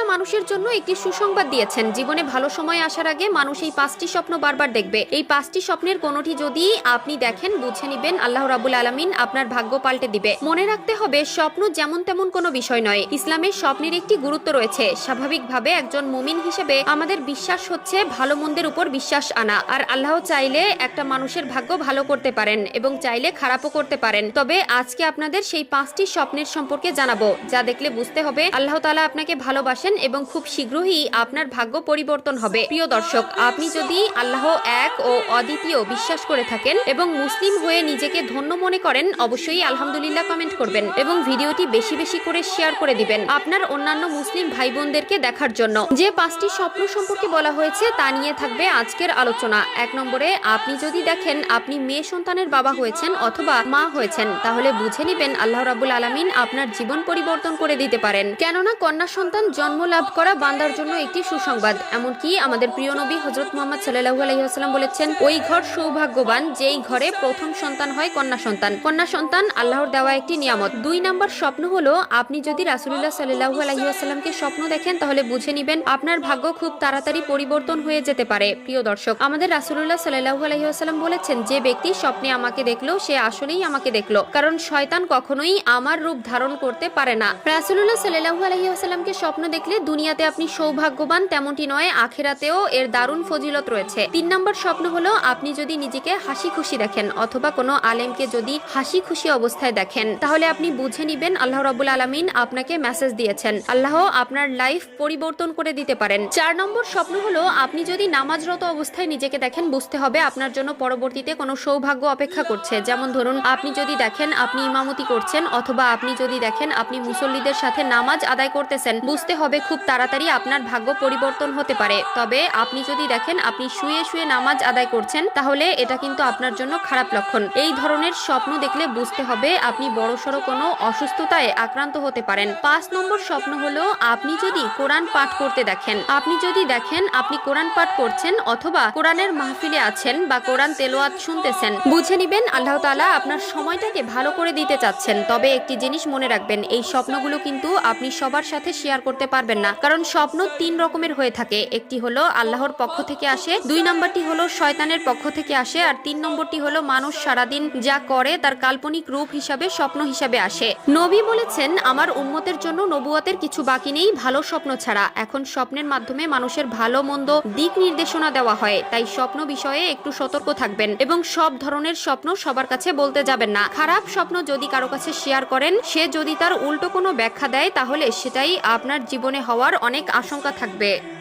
তালা মানুষের জন্য একটি সুসংবাদ দিয়েছেন। জীবনে ভালো সময় আসার আগে মানুষ এই পাঁচটি স্বপ্ন বারবার দেখবে। এই পাঁচটি স্বপ্নের কোনোটি যদি আপনি দেখেন, বুঝে নিবেন, আল্লাহ রাবুল আলমিন আপনার ভাগ্য পাল্টে দিবে। মনে রাখতে হবে, স্বপ্ন যেমন তেমন কোনো বিষয় নয়। ইসলামের স্বপ্নের একটি গুরুত্ব রয়েছে। স্বাভাবিকভাবে একজন মুমিন হিসেবে আমাদের বিশ্বাস হচ্ছে ভালো মন্দের উপর বিশ্বাস আনা। আর আল্লাহ চাইলে একটা মানুষের ভাগ্য ভালো করতে পারেন এবং চাইলে খারাপও করতে পারেন। তবে আজকে আপনাদের সেই পাঁচটি স্বপ্নের সম্পর্কে জানাব। যা দেখলে বুঝতে হবে, আল্লাহ তালা আপনাকে ভালোবাসেন এবং খুব শীঘ্রই আপনার ভাগ্য পরিবর্তন হবে। প্রিয় দর্শক, আপনি যদি আল্লাহ এক ও অদ্বিতীয় বিশ্বাস করে থাকেন এবং মুসলিম হয়ে নিজেকে ধন্য মনে করেন, অবশ্যই আলহামদুলিল্লাহ কমেন্ট করবেন এবং ভিডিওটি বেশি বেশি করে শেয়ার করে দিবেন আপনার অন্যান্য মুসলিম ভাই বোনদেরকে দেখার জন্য। যে পাঁচটি স্বপ্ন সম্পর্কে বলা হয়েছে, তা নিয়ে থাকবে আজকের আলোচনা। এক নম্বরে, আপনি যদি দেখেন আপনি মেয়ে সন্তানের বাবা হয়েছেন অথবা মা হয়েছেন, তাহলে বুঝে নিবেন আল্লাহ রাবুল আলমিন আপনার জীবন পরিবর্তন করে দিতে পারেন। কেননা, কন্যা সন্তান জন্ম লাভ করা বান্দার জন্য একটি সুসংবাদ। এমনকি আমাদের প্রিয় নবী হজরত মোহাম্মদ সাল্লাহু আলহিহাস্লাম বলেছেন, ওই ঘর সৌভাগ্যবান, যেই ঘরে প্রথম সন্তান হয় কন্যা সন্তান। কন্যা সন্তান আল্লাহর দেওয়া একটি নিয়ামত। দুই নাম্বার স্বপ্ন হলো, আপনি যদি রাসুল্লাহ সাল্লাহু আলহিহাস্লামকে স্বপ্ন দেখেন, তাহলে বুঝে নিবেন আপনার ভাগ্য খুব তাড়াতাড়ি পরিবর্তন হয়ে যেতে পারে। প্রিয় দর্শক, আমাদের রাসুল্লাহ সাল্লাহু আলহিহাস্লাম বলেছেন, যে ব্যক্তি স্বপ্নে আমাকে দেখল, সে আসলেই আমাকে দেখল। কারণ শয়তান কখনোই আমার রূপ ধারণ করতে পারে না। রাসুল্লাহ সাল্লাহু আলহিহাস্লামকে স্বপ্ন দেখলে দুনিয়াতে আপনি সৌভাগ্যবান তেমনটি নয়, আখেরাতেও এর দারুণ ফজিলত রয়েছে। তিন নম্বর স্বপ্ন হলো আপনি যদি নিজেকে হাসি খুশি দেখেন অথবা কোনো আলেমকে যদি হাসি খুশি অবস্থায় দেখেন। তাহলে আপনি বুঝে নিবেন আল্লাহ রাবুল আলমিন আপনাকে মেসেজ দিয়েছেন। আল্লাহ আপনার লাইফ পরিবর্তন করে দিতে পারেন। চার নম্বর স্বপ্ন হলো আপনি যদি নামাজরত অবস্থায় নিজেকে দেখেন, বুঝতে হবে আপনার জন্য পরবর্তীতে কোনো সৌভাগ্য অপেক্ষা করছে। যেমন ধরুন, আপনি যদি দেখেন আপনি ইমামতি করছেন অথবা আপনি যদি দেখেন আপনি মুসল্লিদের সাথে নামাজ আদায় করতেছেন, বুঝতে হবে খুব তাড়াতাড়ি আপনার ভাগ্য পরিবর্তন হতে পারে। তবে আপনি যদি দেখেন আপনি শুয়ে শুয়ে নামাজ আদায় করছেন, তাহলে এটা কিন্তু আপনার জন্য খারাপ লক্ষণ। এই ধরনের স্বপ্ন দেখলে বুঝতে হবে আপনি বড়সড় কোনো অসুস্থতায় আক্রান্ত হতে পারেন। পাঁচ নম্বর স্বপ্ন হলো আপনি যদি কোরআন পাঠ করতে দেখেন। আপনি যদি দেখেন আপনি কোরআন পাঠ করছেন অথবা কোরআনের মাহফিলে আছেন বা কোরআন তেলোয়াত শুনতেছেন, বুঝে নিবেন আল্লাহ তাআলা আপনার সময়টাকে ভালো করে দিতে চাচ্ছেন। তবে একটি জিনিস মনে রাখবেন, এই স্বপ্নগুলো কিন্তু আপনি সবার সাথে শেয়ার করতে পারবেন না। কারণ স্বপ্ন তিন রকমের হয়ে থাকে। একটি হলো আল্লাহর পক্ষ থেকে আসে, দুই নম্বরটি হলো শয়তানের পক্ষ থেকে আসে, আর তিন নম্বরটি হলো মানুষ সারাদিন যা করে তার কাল্পনিক রূপ হিসাবে, স্বপ্ন হিসাবে আসে। নবী বলেছেন, আমার উম্মতের জন্য নবুয়াতের কিছু বাকি নেই, ভালো স্বপ্ন ছাড়া। এখন স্বপ্নের মাধ্যমে মানুষের ভালো, মন্দ দিক নির্দেশনা দেওয়া হয়। তাই স্বপ্ন বিষয়ে একটু সতর্ক থাকবেন এবং সব ধরনের স্বপ্ন সবার কাছে বলতে যাবেন না। খারাপ স্বপ্ন যদি কারও কাছে শেয়ার করেন, সে যদি তার উল্টো কোনো ব্যাখ্যা দেয়, তাহলে সেটাই আপনার জীবনে হওয়ার অনেক আশঙ্কা থাকবে।